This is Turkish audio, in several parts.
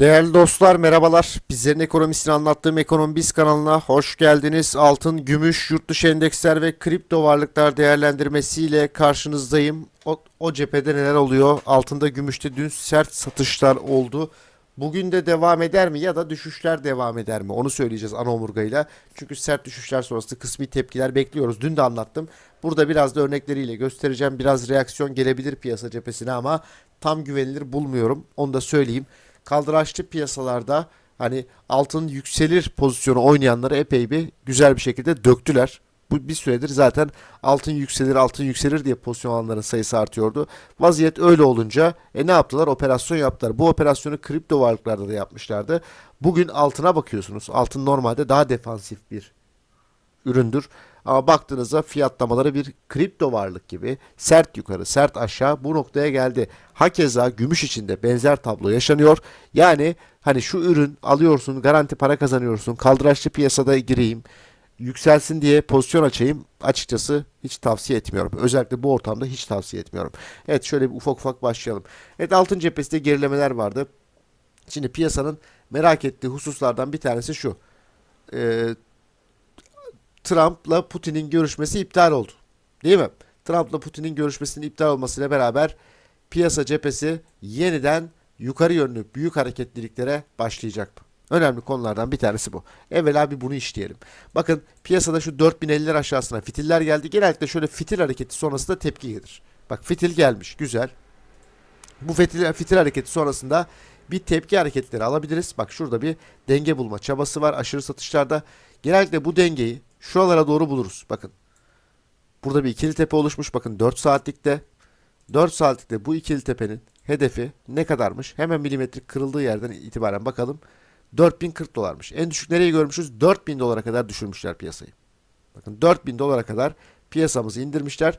Değerli dostlar merhabalar. Bizlerin ekonomisini anlattığım Ekonomi Biz kanalına hoş geldiniz. Altın, gümüş, yurt dışı endeksler ve kripto varlıklar değerlendirmesiyle karşınızdayım. O, o cephede neler oluyor? Altında, gümüşte dün sert satışlar oldu. Bugün de devam eder mi ya da düşüşler devam eder mi? Onu söyleyeceğiz ana omurgayla. Çünkü sert düşüşler sonrası kısmi tepkiler bekliyoruz. Dün de anlattım. Burada biraz da örnekleriyle göstereceğim. Biraz reaksiyon gelebilir piyasa cephesine ama tam güvenilir bulmuyorum. Onu da söyleyeyim kaldıraçlı piyasalarda hani altın yükselir pozisyonu oynayanları epey bir güzel bir şekilde döktüler. Bu bir süredir zaten altın yükselir altın yükselir diye pozisyon alanların sayısı artıyordu. Vaziyet öyle olunca e ne yaptılar? Operasyon yaptılar. Bu operasyonu kripto varlıklarda da yapmışlardı. Bugün altına bakıyorsunuz. Altın normalde daha defansif bir üründür. Ama baktığınızda fiyatlamaları bir kripto varlık gibi sert yukarı sert aşağı bu noktaya geldi. Hakeza gümüş içinde benzer tablo yaşanıyor. Yani hani şu ürün alıyorsun garanti para kazanıyorsun kaldıraçlı piyasada gireyim yükselsin diye pozisyon açayım açıkçası hiç tavsiye etmiyorum. Özellikle bu ortamda hiç tavsiye etmiyorum. Evet şöyle bir ufak ufak başlayalım. Evet altın cephesinde gerilemeler vardı. Şimdi piyasanın merak ettiği hususlardan bir tanesi şu. Ee, Trump'la Putin'in görüşmesi iptal oldu. Değil mi? Trump'la Putin'in görüşmesinin iptal olmasıyla beraber piyasa cephesi yeniden yukarı yönlü büyük hareketliliklere başlayacak. Önemli konulardan bir tanesi bu. Evvela bir bunu işleyelim. Bakın piyasada şu 4050'ler aşağısına fitiller geldi. Genellikle şöyle fitil hareketi sonrasında tepki gelir. Bak fitil gelmiş. Güzel. Bu fitil, fitil hareketi sonrasında bir tepki hareketleri alabiliriz. Bak şurada bir denge bulma çabası var aşırı satışlarda. Genellikle bu dengeyi şuralara doğru buluruz. Bakın. Burada bir ikili tepe oluşmuş. Bakın 4 saatlikte. 4 saatlikte bu ikili tepenin hedefi ne kadarmış? Hemen milimetrik kırıldığı yerden itibaren bakalım. 4040 dolarmış. En düşük nereyi görmüşüz? 4000 dolara kadar düşürmüşler piyasayı. Bakın 4000 dolara kadar piyasamızı indirmişler.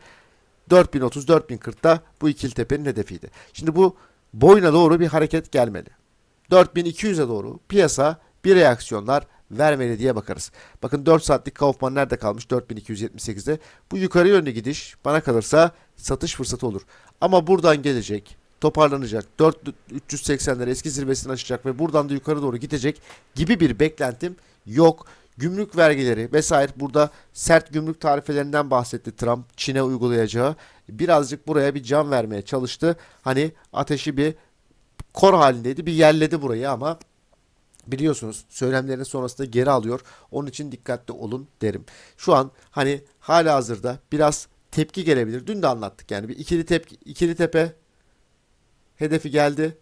4030-4040'da bu ikili tepenin hedefiydi. Şimdi bu boyuna doğru bir hareket gelmeli. 4200'e doğru piyasa bir reaksiyonlar vermeli diye bakarız. Bakın 4 saatlik Kaufman nerede kalmış? 4278'de. Bu yukarı yönlü gidiş bana kalırsa satış fırsatı olur. Ama buradan gelecek, toparlanacak, 4380'lere eski zirvesini aşacak ve buradan da yukarı doğru gidecek gibi bir beklentim yok. Gümrük vergileri vesaire burada sert gümrük tarifelerinden bahsetti Trump Çin'e uygulayacağı. Birazcık buraya bir can vermeye çalıştı. Hani ateşi bir kor halindeydi bir yerledi burayı ama biliyorsunuz söylemlerinin sonrasında geri alıyor. Onun için dikkatli olun derim. Şu an hani hala hazırda biraz tepki gelebilir. Dün de anlattık yani bir ikili tepki ikili tepe hedefi geldi.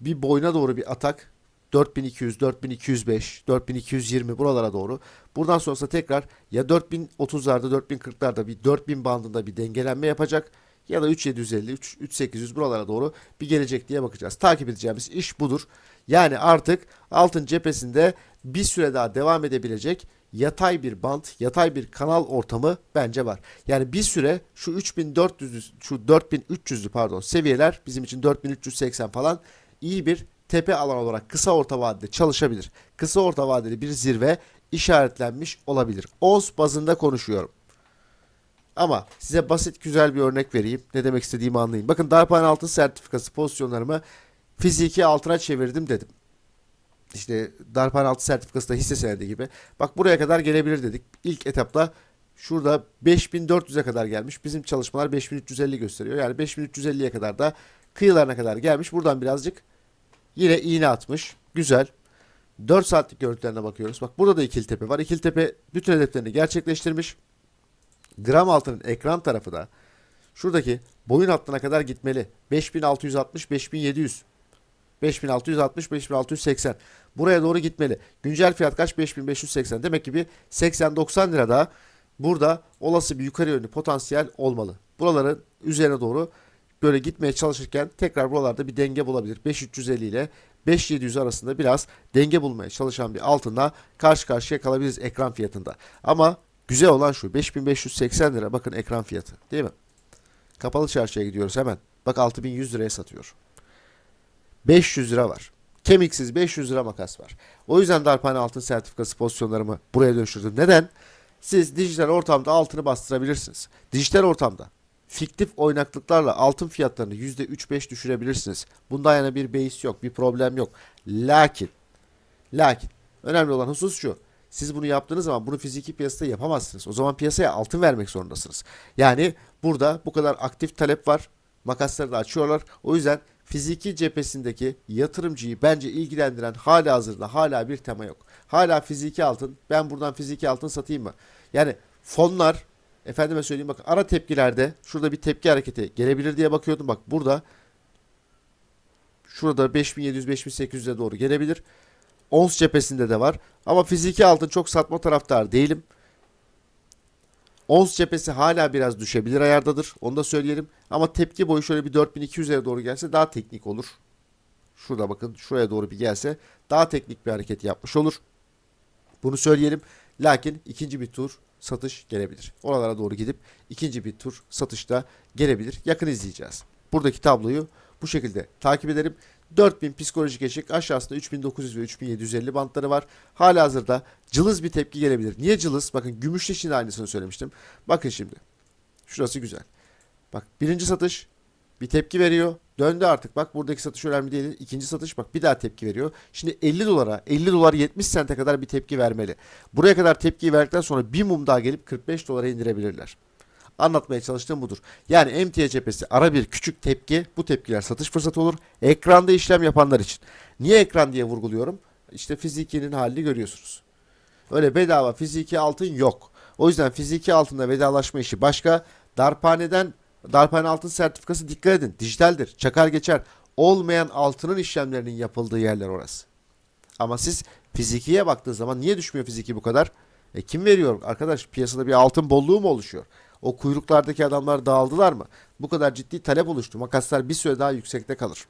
Bir boyuna doğru bir atak. 4200, 4205, 4220 buralara doğru. Buradan sonrasında tekrar ya 4030'larda, 4040'larda bir 4000 bandında bir dengelenme yapacak ya da 3750, 3, 3800 buralara doğru bir gelecek diye bakacağız. Takip edeceğimiz iş budur. Yani artık altın cephesinde bir süre daha devam edebilecek yatay bir bant, yatay bir kanal ortamı bence var. Yani bir süre şu 3400 şu 4300'lü pardon seviyeler bizim için 4380 falan iyi bir tepe alan olarak kısa orta vadede çalışabilir. Kısa orta vadeli bir zirve işaretlenmiş olabilir. Oz bazında konuşuyorum. Ama size basit güzel bir örnek vereyim. Ne demek istediğimi anlayın. Bakın darphane altın sertifikası pozisyonlarımı fiziki altına çevirdim dedim. İşte darphane altı sertifikası da hisse senedi gibi. Bak buraya kadar gelebilir dedik. İlk etapta şurada 5400'e kadar gelmiş. Bizim çalışmalar 5350 gösteriyor. Yani 5350'ye kadar da kıyılarına kadar gelmiş. Buradan birazcık yine iğne atmış. Güzel. 4 saatlik görüntülerine bakıyoruz. Bak burada da ikili tepe var. İkili tepe bütün hedeflerini gerçekleştirmiş. Gram altının ekran tarafı da şuradaki boyun hattına kadar gitmeli. 5660 5700 5660 5680 buraya doğru gitmeli. Güncel fiyat kaç? 5580. Demek ki bir 80-90 lira daha burada olası bir yukarı yönlü potansiyel olmalı. Buraların üzerine doğru böyle gitmeye çalışırken tekrar buralarda bir denge bulabilir. 5350 ile 5700 arasında biraz denge bulmaya çalışan bir altında karşı karşıya kalabiliriz ekran fiyatında. Ama güzel olan şu 5580 lira bakın ekran fiyatı değil mi? Kapalı çarşıya gidiyoruz hemen. Bak 6100 liraya satıyor. 500 lira var. Kemiksiz 500 lira makas var. O yüzden darphane altın sertifikası pozisyonlarımı buraya dönüştürdüm. Neden? Siz dijital ortamda altını bastırabilirsiniz. Dijital ortamda fiktif oynaklıklarla altın fiyatlarını %3-5 düşürebilirsiniz. Bunda yana bir beis yok, bir problem yok. Lakin, lakin önemli olan husus şu. Siz bunu yaptığınız zaman bunu fiziki piyasada yapamazsınız. O zaman piyasaya altın vermek zorundasınız. Yani burada bu kadar aktif talep var. Makasları da açıyorlar. O yüzden fiziki cephesindeki yatırımcıyı bence ilgilendiren hala hazırda hala bir tema yok. Hala fiziki altın. Ben buradan fiziki altın satayım mı? Yani fonlar efendime söyleyeyim bak ara tepkilerde şurada bir tepki hareketi gelebilir diye bakıyordum. Bak burada şurada 5700-5800'e doğru gelebilir. Ons cephesinde de var. Ama fiziki altın çok satma taraftar değilim. Ons cephesi hala biraz düşebilir ayardadır. Onu da söyleyelim. Ama tepki boyu şöyle bir 4200'e doğru gelse daha teknik olur. Şurada bakın şuraya doğru bir gelse daha teknik bir hareket yapmış olur. Bunu söyleyelim. Lakin ikinci bir tur satış gelebilir. Oralara doğru gidip ikinci bir tur satışta gelebilir. Yakın izleyeceğiz. Buradaki tabloyu bu şekilde takip ederim. 4000 psikolojik eşik aşağısında 3900 ve 3750 bantları var. Hala hazırda cılız bir tepki gelebilir. Niye cılız? Bakın gümüşte için aynısını söylemiştim. Bakın şimdi. Şurası güzel. Bak birinci satış bir tepki veriyor. Döndü artık. Bak buradaki satış önemli değil. İkinci satış bak bir daha tepki veriyor. Şimdi 50 dolara 50 dolar 70 sente kadar bir tepki vermeli. Buraya kadar tepkiyi verdikten sonra bir mum daha gelip 45 dolara indirebilirler. Anlatmaya çalıştığım budur. Yani emtia cephesi ara bir küçük tepki. Bu tepkiler satış fırsatı olur. Ekranda işlem yapanlar için. Niye ekran diye vurguluyorum? İşte fizikinin halini görüyorsunuz. Öyle bedava fiziki altın yok. O yüzden fiziki altında vedalaşma işi başka. Darphaneden darphane altın sertifikası dikkat edin. Dijitaldir. Çakar geçer. Olmayan altının işlemlerinin yapıldığı yerler orası. Ama siz fizikiye baktığı zaman niye düşmüyor fiziki bu kadar? E kim veriyor arkadaş? Piyasada bir altın bolluğu mu oluşuyor? O kuyruklardaki adamlar dağıldılar mı? Bu kadar ciddi talep oluştu. Makaslar bir süre daha yüksekte kalır.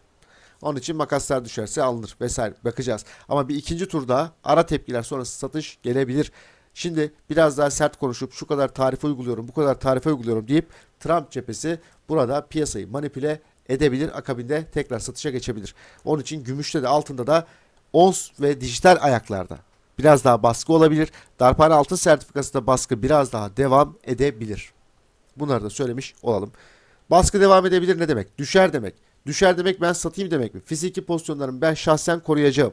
Onun için makaslar düşerse alınır vesaire bakacağız. Ama bir ikinci turda ara tepkiler sonrası satış gelebilir. Şimdi biraz daha sert konuşup şu kadar tarife uyguluyorum, bu kadar tarife uyguluyorum deyip Trump cephesi burada piyasayı manipüle edebilir. Akabinde tekrar satışa geçebilir. Onun için gümüşte de altında da ons ve dijital ayaklarda biraz daha baskı olabilir. Darphane altın sertifikasında baskı biraz daha devam edebilir. Bunları da söylemiş olalım. Baskı devam edebilir ne demek? Düşer demek. Düşer demek ben satayım demek mi? Fiziki pozisyonlarımı ben şahsen koruyacağım.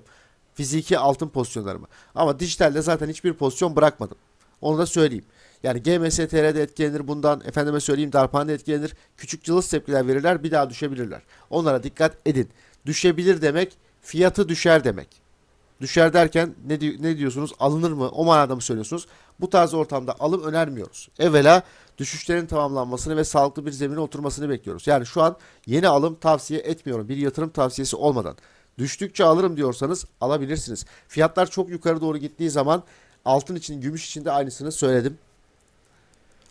Fiziki altın pozisyonlarımı. Ama dijitalde zaten hiçbir pozisyon bırakmadım. Onu da söyleyeyim. Yani GMSTR'de etkilenir bundan. Efendime söyleyeyim darphane etkilenir. Küçük cılız tepkiler verirler bir daha düşebilirler. Onlara dikkat edin. Düşebilir demek fiyatı düşer demek. Düşer derken ne, ne diyorsunuz? Alınır mı? O manada mı söylüyorsunuz? Bu tarz ortamda alım önermiyoruz. Evvela düşüşlerin tamamlanmasını ve sağlıklı bir zemine oturmasını bekliyoruz. Yani şu an yeni alım tavsiye etmiyorum. Bir yatırım tavsiyesi olmadan. Düştükçe alırım diyorsanız alabilirsiniz. Fiyatlar çok yukarı doğru gittiği zaman altın için, gümüş için de aynısını söyledim.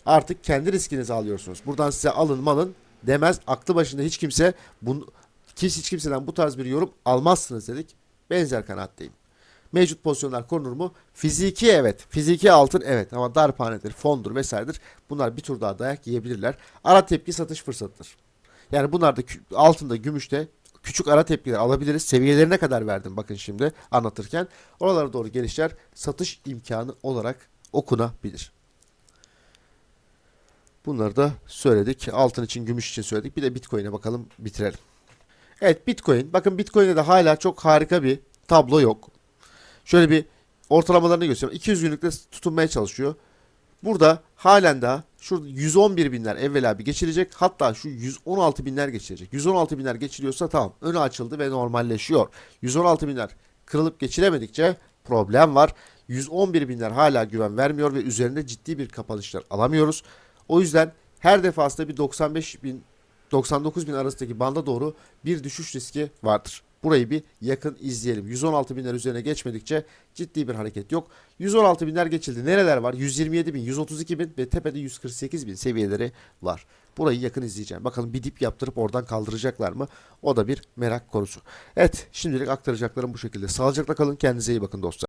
Artık kendi riskinizi alıyorsunuz. Buradan size alın malın demez. Aklı başında hiç kimse bunu, hiç, kimseden bu tarz bir yorum almazsınız dedik. Benzer kanaatteyim. Mevcut pozisyonlar korunur mu? Fiziki evet. Fiziki altın evet. Ama darphanedir, fondur vesairedir. Bunlar bir tur daha dayak yiyebilirler. Ara tepki satış fırsatıdır. Yani bunlar da kü- altında, gümüşte küçük ara tepkiler alabiliriz. Seviyelerine kadar verdim bakın şimdi anlatırken. Oralara doğru gelişler satış imkanı olarak okunabilir. Bunları da söyledik. Altın için, gümüş için söyledik. Bir de Bitcoin'e bakalım bitirelim. Evet Bitcoin. Bakın Bitcoin'de de hala çok harika bir tablo yok. Şöyle bir ortalamalarını gösteriyorum. 200 günlükte tutunmaya çalışıyor. Burada halen daha şurada 111 binler evvela bir geçilecek. Hatta şu 116 binler geçilecek. 116 binler geçiliyorsa tamam. Önü açıldı ve normalleşiyor. 116 binler kırılıp geçilemedikçe problem var. 111 binler hala güven vermiyor ve üzerinde ciddi bir kapanışlar alamıyoruz. O yüzden her defasında bir 95 bin 99 bin arasındaki banda doğru bir düşüş riski vardır. Burayı bir yakın izleyelim. 116 binler üzerine geçmedikçe ciddi bir hareket yok. 116 binler geçildi. Nereler var? 127 bin, 132 bin ve tepede 148 bin seviyeleri var. Burayı yakın izleyeceğim. Bakalım bir dip yaptırıp oradan kaldıracaklar mı? O da bir merak konusu. Evet şimdilik aktaracaklarım bu şekilde. Sağlıcakla kalın. Kendinize iyi bakın dostlar.